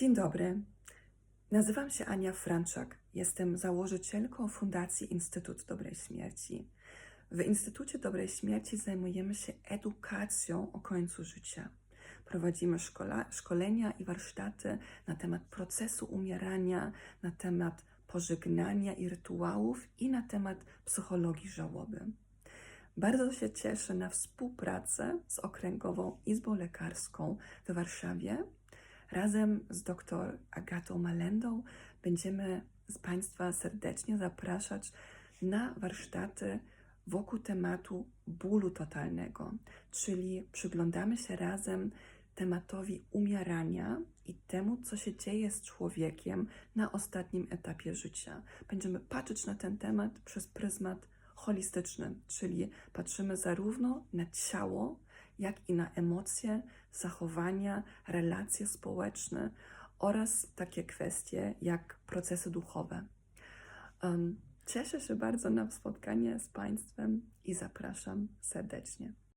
Dzień dobry. Nazywam się Ania Franczak. Jestem założycielką Fundacji Instytut Dobrej Śmierci. W Instytucie Dobrej Śmierci zajmujemy się edukacją o końcu życia. Prowadzimy szkola, szkolenia i warsztaty na temat procesu umierania, na temat pożegnania i rytuałów i na temat psychologii żałoby. Bardzo się cieszę na współpracę z Okręgową Izbą Lekarską w Warszawie. Razem z dr Agatą Malendą będziemy z Państwa serdecznie zapraszać na warsztaty wokół tematu bólu totalnego, czyli przyglądamy się razem tematowi umierania i temu, co się dzieje z człowiekiem na ostatnim etapie życia. Będziemy patrzeć na ten temat przez pryzmat holistyczny, czyli patrzymy zarówno na ciało, jak i na emocje, zachowania, relacje społeczne oraz takie kwestie jak procesy duchowe. Cieszę się bardzo na spotkanie z Państwem i zapraszam serdecznie.